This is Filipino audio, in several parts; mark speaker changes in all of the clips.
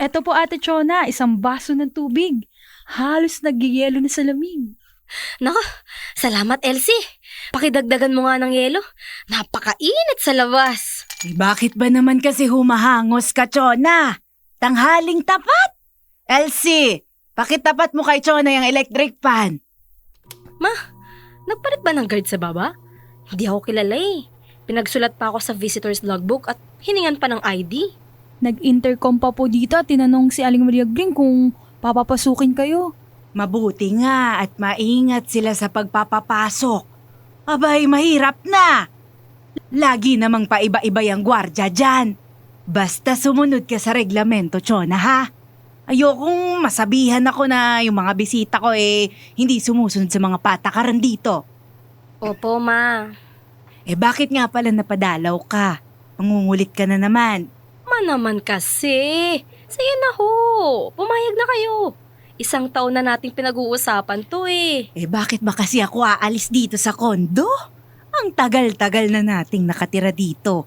Speaker 1: Eto po Ate Chona, isang baso ng tubig. Halos nagyayelo na sa lamig.
Speaker 2: Nako, salamat Elsie. Pakidagdagan mo nga ng yelo. Napakainit sa labas.
Speaker 3: Eh, bakit ba naman kasi humahangos ka, Chona? Tanghaling tapat? Elsie, pakitapat mo kay Chona yung electric fan.
Speaker 2: Nagpalit ba ng guard sa baba? Hindi ako kilala eh. Pinagsulat pa ako sa visitor's logbook at hiningan pa ng ID.
Speaker 1: Nag-intercom pa po dito at tinanong si Aling Maria Green kung papapasukin kayo.
Speaker 3: Mabuti nga at maingat sila sa pagpapapasok. Abay, mahirap na. Lagi namang paiba-iba yung gwardya dyan. Basta sumunod ka sa reglamento, Chona, ha? Ayokong masabihan ako na yung mga bisita ko eh hindi sumusunod sa mga patakaran dito.
Speaker 2: Opo, ma.
Speaker 3: Eh bakit nga pala napadalaw ka? Mangungulit ka na naman.
Speaker 2: Ma naman kasi. Sige na ho. Pumayag na kayo. Isang taon na nating pinag-uusapan to eh.
Speaker 3: Eh bakit ba kasi ako aalis dito sa kondo? Ang tagal-tagal na nating nakatira dito.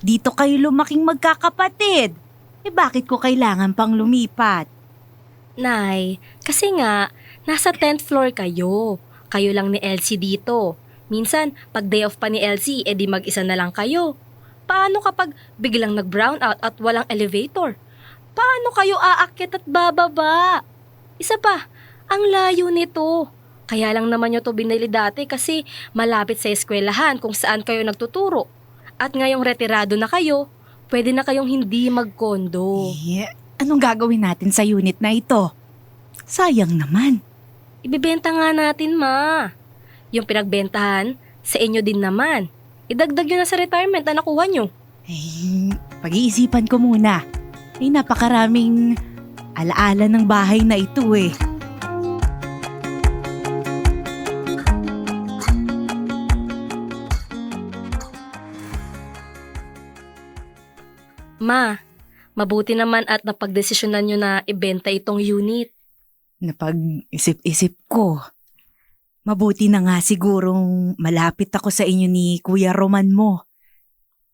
Speaker 3: Dito kayo lumaking magkakapatid. Eh bakit ko kailangan pang lumipat?
Speaker 2: Nay, kasi nga, nasa 10th floor kayo. Kayo lang ni Elsie dito. Minsan, pag day off pa ni Elsie, edi mag-isa na lang kayo. Paano kapag biglang nag-brown out at walang elevator? Paano kayo aakyat at bababa? Isa pa, ang layo nito. Kaya lang naman nyo to binili dati kasi malapit sa eskwelahan kung saan kayo nagtuturo. At ngayong retirado na kayo, pwede na kayong hindi magkondo.
Speaker 3: Eh, anong gagawin natin sa unit na ito? Sayang naman.
Speaker 2: Ibibenta nga natin, ma. Yung pinagbentahan, sa inyo din naman. Idagdag nyo na sa retirement na nakuha nyo.
Speaker 3: Eh, pag-iisipan ko muna. Eh, napakaraming alaala ng bahay na ito eh.
Speaker 2: Ma, mabuti naman at napagdesisyonan nyo na ibenta itong unit.
Speaker 3: Napag-isip-isip ko. Mabuti na nga sigurong malapit ako sa inyo ni Kuya Roman mo.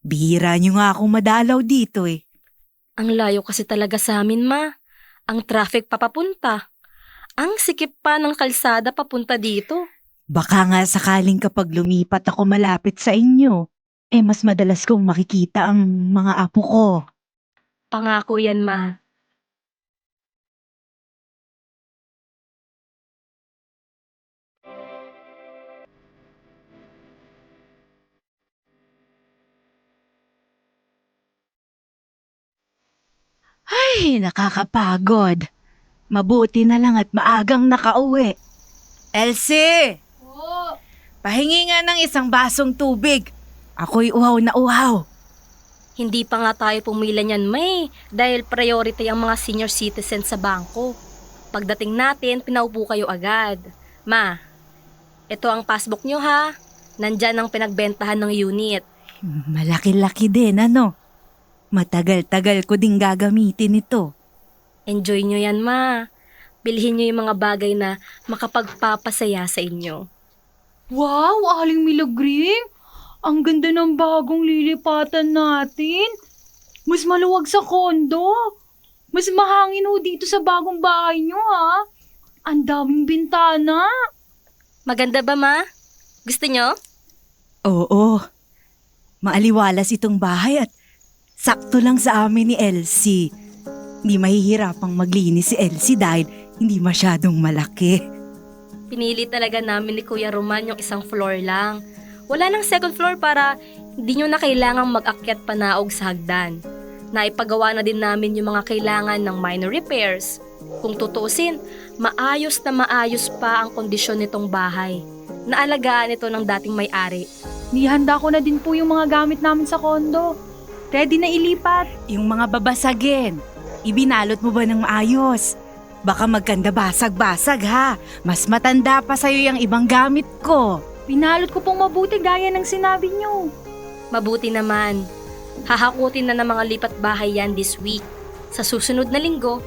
Speaker 3: Bihira niyo nga akong madalaw dito eh.
Speaker 2: Ang layo kasi talaga sa amin, ma. Ang traffic papapunta. Ang sikip pa ng kalsada papunta dito.
Speaker 3: Baka nga sakaling kapag lumipat ako malapit sa inyo, eh mas madalas kong makikita ang mga apo ko.
Speaker 2: Pangako yan, ma.
Speaker 3: Ay, nakakapagod. Mabuti na lang at maagang nakauwi. Elsie! Pahingi nga ng isang basong tubig. Ako'y uhaw na uhaw.
Speaker 2: Hindi pa nga tayo pumila niyan, may. Dahil priority ang mga senior citizens sa bangko. Pagdating natin, pinaupo kayo agad. Ma, ito ang passbook nyo ha. Nandyan ang pinagbentahan ng unit.
Speaker 3: Malaki-laki din, ano? Matagal-tagal ko ding gagamitin ito.
Speaker 2: Enjoy nyo yan, ma. Bilhin nyo yung mga bagay na makapagpapasaya sa inyo.
Speaker 1: Wow, Aling Mila Green! Ang ganda ng bagong lilipatan natin. Mas maluwag sa kondo. Mas mahangin ho dito sa bagong bahay nyo ha. Ang daming bintana.
Speaker 2: Maganda ba, ma? Gusto nyo?
Speaker 3: Oo. Maaliwalas itong bahay at sakto lang sa amin ni Elsie. Hindi mahihirapang maglinis si Elsie dahil hindi masyadong malaki.
Speaker 2: Pinili talaga namin ni Kuya Roman yung isang floor lang. Wala nang second floor para hindi nyo na kailangang mag-akyat panaog sa hagdan. Naipagawa na din namin yung mga kailangan ng minor repairs. Kung tutuusin, maayos na maayos pa ang kondisyon nitong bahay. Naalagaan ito ng dating may-ari.
Speaker 1: Nihanda ko na din po yung mga gamit namin sa kondo. Ready na ilipat.
Speaker 3: Yung mga babasagin, ibinalot mo ba ng maayos? Baka magkanda basag-basag ha. Mas matanda pa sa'yo yung ibang gamit ko.
Speaker 1: Pinalot ko pong mabuti gaya ng sinabi nyo.
Speaker 2: Mabuti naman. Hahakutin na ng mga lipat bahay yan this week. Sa susunod na linggo,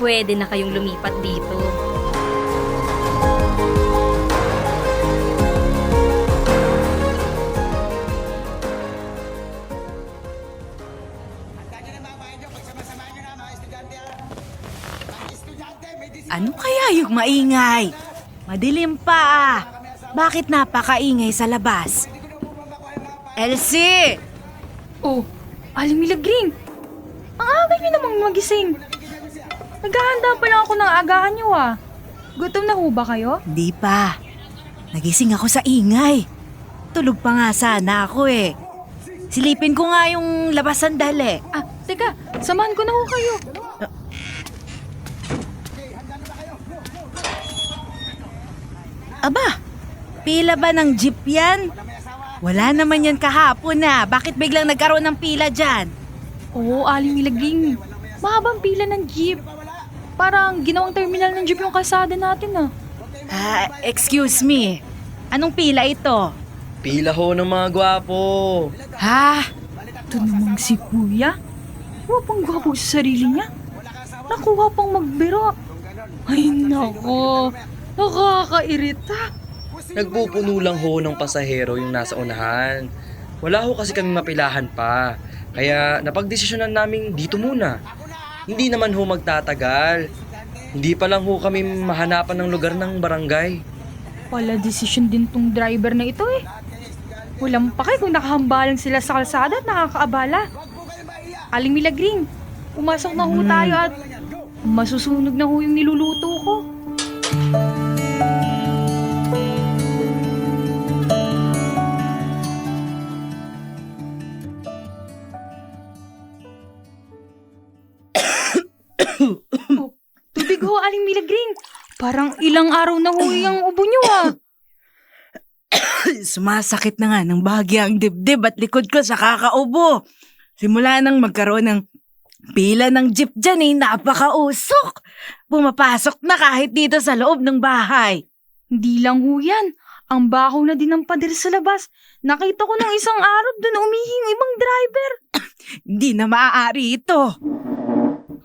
Speaker 2: pwede na kayong lumipat dito.
Speaker 3: Maingay? Madilim pa ah. Bakit napakaingay sa labas? Elsie!
Speaker 1: Oh, Aling Milagring! Ang aga niyo namang magising. Naghahanda pa lang ako ng agahan niyo ah. Gutom na ho ba kayo?
Speaker 3: Di pa. Nagising ako sa ingay. Tulog pa nga sana ako eh. Silipin ko nga yung labas sandali.
Speaker 1: Ah, teka, samahan ko na ho kayo.
Speaker 3: Aba, pila ba ng jeep yan? Wala naman yan kahapon na. Bakit biglang nagkaroon ng pila dyan?
Speaker 1: Oo, Aling Milagring. Mahabang pila ng jeep. Parang ginawang terminal ng jeep yung kalsada natin ah.
Speaker 3: Ah, excuse me. Anong pila ito?
Speaker 4: Pila ho ng mga gwapo.
Speaker 3: Ha?
Speaker 1: Ito namang si Kuya. Wapang gwapo sa sarili niya. Nakuha pang magbiro. Ay nako, nakakairita.
Speaker 4: Nagpupuno lang ho ng pasahero yung nasa unahan. Wala ho kasi kami mapilahan pa. Kaya napagdesisyonan namin dito muna. Hindi naman ho magtatagal. Hindi pa lang ho kami mahanapan ng lugar ng barangay.
Speaker 1: Wala desisyon din tong driver na ito eh. Walang pakay kung nakahambalang sila sa kalsada at nakakaabala. Aling Milagring, pumasok na ho tayo at masusunog na ho yung niluluto ko. oh, tubig ho, Aling Milagring. Parang ilang araw na ho yung ubo niyo ah.
Speaker 3: Sumasakit na nga ng bahagya ang dibdib at likod ko sa kakaubo. Simula nang magkaroon ng pila ng jeep dyan eh, napakausok. Pumapasok na kahit dito sa loob ng bahay.
Speaker 1: Hindi lang ho yan. Ang baho na din ng pader sa labas. Nakita ko ng isang araw doon umihing ibang driver.
Speaker 3: Hindi na maaari ito.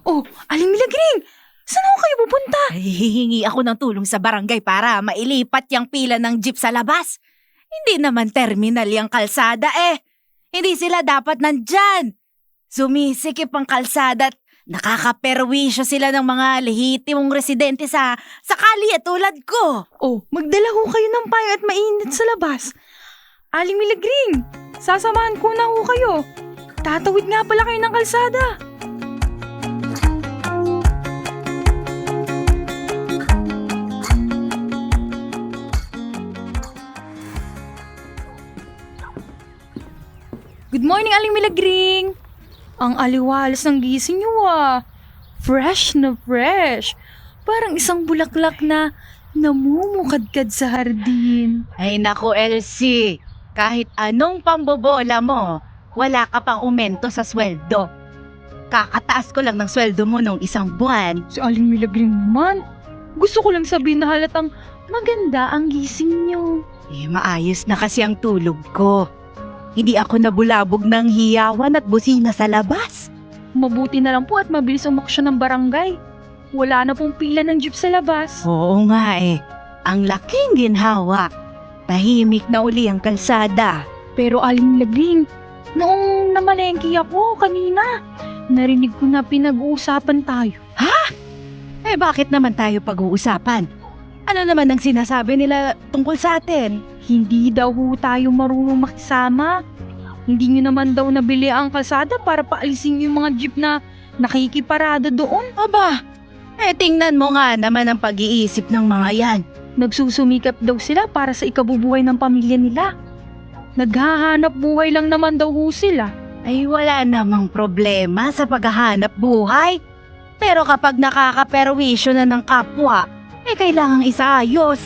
Speaker 1: Oh, Aling Milagring! Saan ho kayo pupunta?
Speaker 3: Ay, hihingi ako ng tulong sa barangay para mailipat yung pila ng jeep sa labas. Hindi naman terminal yung kalsada eh. Hindi sila dapat nandyan. Sumisikip ang kalsada at nakakaperwisyo sila ng mga lehitimong residente sa, sa kalye tulad ko.
Speaker 1: Oh, magdala ho kayo ng payo at mainit sa labas. Aling Milagring, sasamahan ko na ho kayo. Tatawid nga pala kayo ng kalsada. Good morning, Aling Milagring! Ang aliwalas ng gising niyo ah. Fresh na fresh. Parang isang bulaklak na namumukadkad sa hardin.
Speaker 3: Ay naku, Elsie. Kahit anong pambobola mo, wala ka pang umento sa sweldo. Kakataas ko lang ng sweldo mo nung isang buwan.
Speaker 1: Si Aling Milagring naman. Gusto ko lang sabihin na halatang maganda ang gising niyo.
Speaker 3: Eh, maayos na kasi ang tulog ko. Hindi ako nabulabog ng hiyawan at busina sa labas.
Speaker 1: Mabuti na lang po at mabilis umaksyon ng barangay. Wala na pong pila ng jeep sa labas.
Speaker 3: Oo nga eh. Ang laking ginhawa. Tahimik na uli ang kalsada.
Speaker 1: Pero Aling Milagring, noong namalengke ako kanina, narinig ko na pinag-uusapan tayo.
Speaker 3: Eh bakit naman tayo pag-uusapan? Ano naman ang sinasabi nila tungkol sa atin?
Speaker 1: Hindi daw ho tayo marunong makisama. Hindi nyo naman daw nabili ang kalsada para paalisin yung mga jeep na nakikiparada doon.
Speaker 3: Aba, eh tingnan mo nga naman ang pag-iisip ng mga yan.
Speaker 1: Nagsusumikap daw sila para sa ikabubuhay ng pamilya nila. Naghahanap buhay lang naman daw ho sila.
Speaker 3: Ay wala namang problema sa paghahanap buhay. Pero kapag nakakaperwisyo na ng kapwa, eh kailangang isaayos.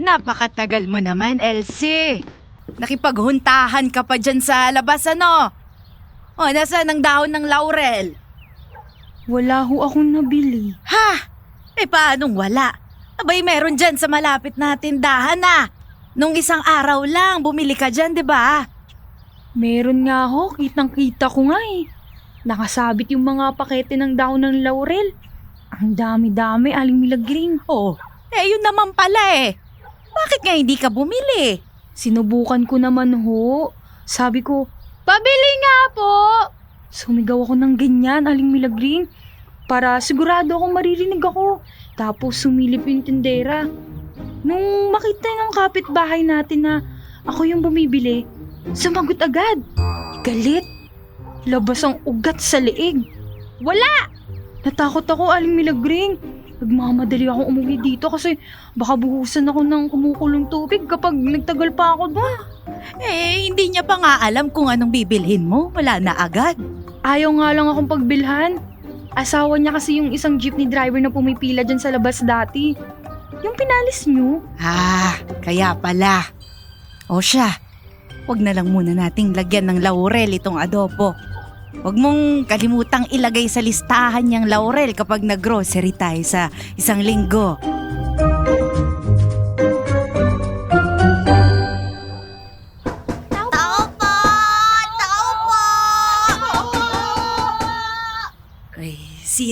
Speaker 3: Napakatagal mo naman, Elsie. Nakipaghuntahan ka pa dyan sa labas, ano? O, nasaan ang dahon ng laurel?
Speaker 1: Wala ho akong nabili.
Speaker 3: Ha? Eh, paanong wala? Abay, meron dyan sa malapit na tindahan na. Nung isang araw lang, bumili ka dyan, di ba?
Speaker 1: Meron nga ho, kitang kita ko nga eh. Nakasabit yung mga pakete ng daon ng laurel. Ang dami-dami, Aling Milagring.
Speaker 3: Oh, eh yun naman pala eh. Bakit nga hindi ka bumili?
Speaker 1: Sinubukan ko naman ho. Sabi ko, pabili nga po! Sumigaw ako ng ganyan, Aling Milagring. Para sigurado akong maririnig ako. Tapos sumilip yung tindera. Nung makita ng kapitbahay natin na ako yung bumibili, sumagot agad. Galit. Labas ang ugat sa leeg. Wala! Natakot ako, Aling Milagring. Nagmamadali akong umuwi dito kasi baka buhusan ako ng kumukulong tubig kapag nagtagal pa ako doon.
Speaker 3: Eh, hindi niya pa nga alam kung anong bibilhin mo. Wala na agad.
Speaker 1: Ayaw nga lang akong pagbilhan. Asawa niya kasi yung isang jeepney driver na pumipila dyan sa labas dati. Yung pinalis niyo.
Speaker 3: Ah, kaya pala. O siya, wag na lang muna nating lagyan ng laurel itong adobo. Huwag mong kalimutang ilagay sa listahan niyang laurel kapag nag-grocery tayo sa isang linggo.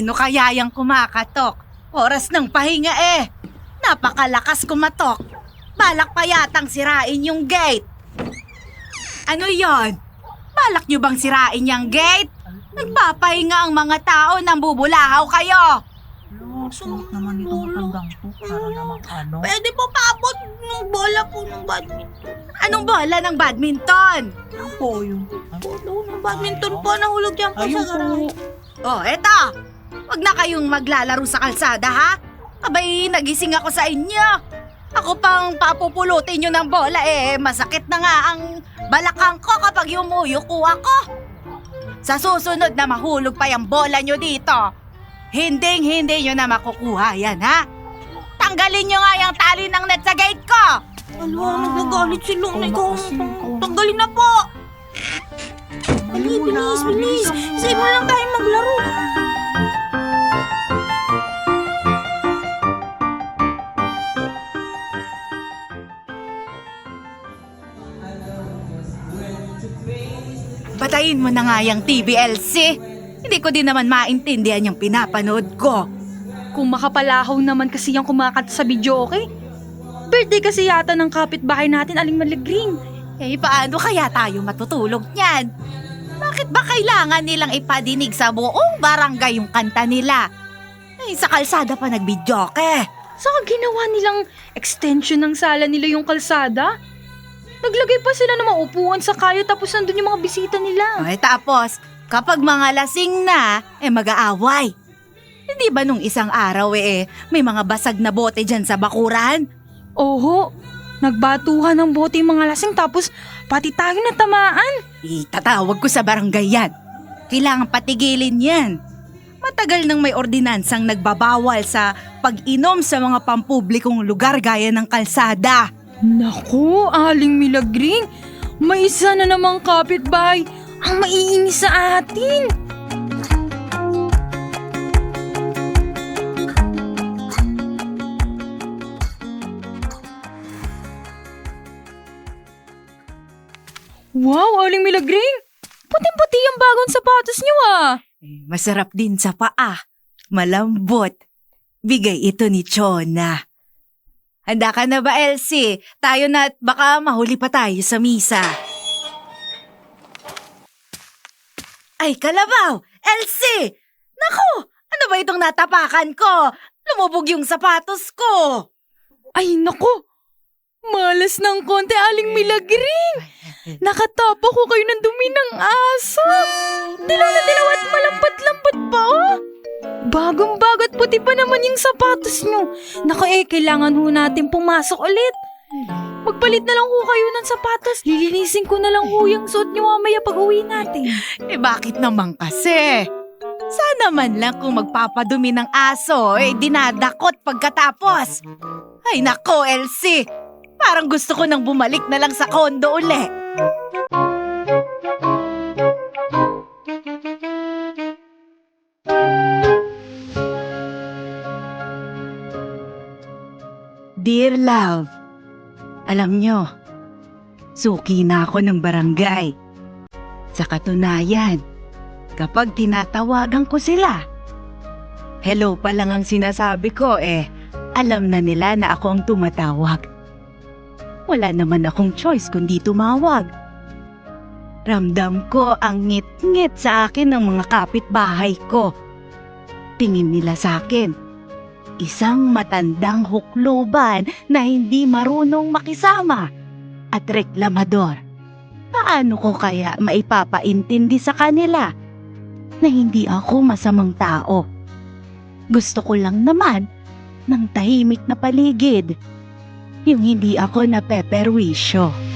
Speaker 3: Sino kaya yung kumakatok? Oras ng pahinga eh. Napakalakas kumatok. Balak pa yatang sirain yung gate. Ano yon? Balak nyo bang sirain yung gate? Nagpapahinga ang mga tao nang bubulahaw kayo.
Speaker 5: Suot naman ito matandang to para naman ano.
Speaker 6: Pwede po paabot ng bola po ng badminton.
Speaker 3: Anong bola ng badminton?
Speaker 5: Ano po yung...
Speaker 6: Bola ng badminton po nahulog yan po
Speaker 5: Ayun
Speaker 6: sa garahe.
Speaker 5: po.
Speaker 3: Oh, eto. Huwag na kayong maglalaro sa kalsada, ha? Abay, nagising ako sa inyo. Ako pang papupulutin nyo ng bola eh. Masakit na nga ang balakang ko kapag yumuyuko ako. Sa susunod na mahulog pa yung bola nyo dito, hinding hindi nyo na makukuha yan, ha? Tanggalin nyo nga yung tali ng net sa gate ko!
Speaker 6: Ano, nagagalit si
Speaker 5: kasi, ikaw.
Speaker 6: tanggalin na po! Dali,
Speaker 5: Ano na,
Speaker 6: bilis, bilis. Save mo lang tayo maglaro.
Speaker 3: Patayin mo na nga yung TVLC. Hindi ko din naman maintindihan yung pinapanood ko.
Speaker 1: Kung makapalahaw naman kasi yung kumakanta sa video, okay? Birthday kasi yata ng kapitbahay natin, Aling Milagring.
Speaker 3: Eh, paano kaya tayo matutulog niyan? Bakit ba kailangan nilang ipadinig sa buong barangay yung kanta nila? Eh, sa kalsada pa nagbidyoke.
Speaker 1: Saka ginawa nilang extension ng sala nila yung kalsada? Naglagay pa sila ng mga upuan sa kayo tapos nandun yung mga bisita nila.
Speaker 3: Eh, tapos, kapag mga lasing na, eh mag-aaway. Hindi ba nung isang araw eh, may mga basag na bote dyan sa bakuran?
Speaker 1: Oho, nagbatuhan ng bote yung mga lasing tapos pati tayo natamaan.
Speaker 3: Itatawag ko sa barangay yan. Kailangan patigilin yan. Matagal nang may ordinansang nagbabawal sa pag-inom sa mga pampublikong lugar gaya ng kalsada.
Speaker 1: Naku, Aling Milagring, may isa na namang kapitbahay ang maiinis sa atin. Wow, Aling Milagring! Puting-puti ang bagong sapatos niyo ah!
Speaker 3: Eh, Masarap din sa paa. Malambot. Bigay ito ni Chona. Handa ka na ba, Elsie? Tayo na at baka mahuli pa tayo sa misa. Ay, kalabaw! Elsie! Naku! Ano ba itong natapakan ko? Lumubog yung sapatos ko!
Speaker 1: Ay, naku! Malas ng konti, Aling Milagring! Nakatapa ko kayo ng dumi ng aso! Dilaw na dilaw at malambat-lambat pa, oh! Bagong-bago at puti pa naman yung sapatos nyo. Naku eh, kailangan ho natin pumasok ulit. Magpalit na lang ho kayo ng sapatos. Lilinisin ko na lang ho yung suot nyo mamaya pag uwi natin.
Speaker 3: Eh bakit naman kasi? Sana man lang kung magpapadumi ng aso, eh dinadakot pagkatapos. Ay nako, Elsie. Parang gusto ko nang bumalik na lang sa kondo uli. Dear love, alam nyo, suki na ako ng barangay. Sa katunayan, kapag tinatawagan ko sila, Hello pa lang ang sinasabi ko eh. Alam na nila na ako ang tumatawag. Wala naman akong choice kundi tumawag. Ramdam ko ang ngit-ngit sa akin ng mga kapitbahay ko. Tingin nila sa akin. Isang matandang hukluban na hindi marunong makisama at reklamador. Paano ko kaya maipapaintindi sa kanila na hindi ako masamang tao? Gusto ko lang naman ng tahimik na paligid. Yung hindi ako napeperwisyo.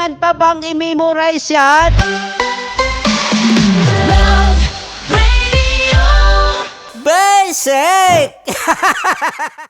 Speaker 6: Kailangan pa bang i-memorize yan? Basic!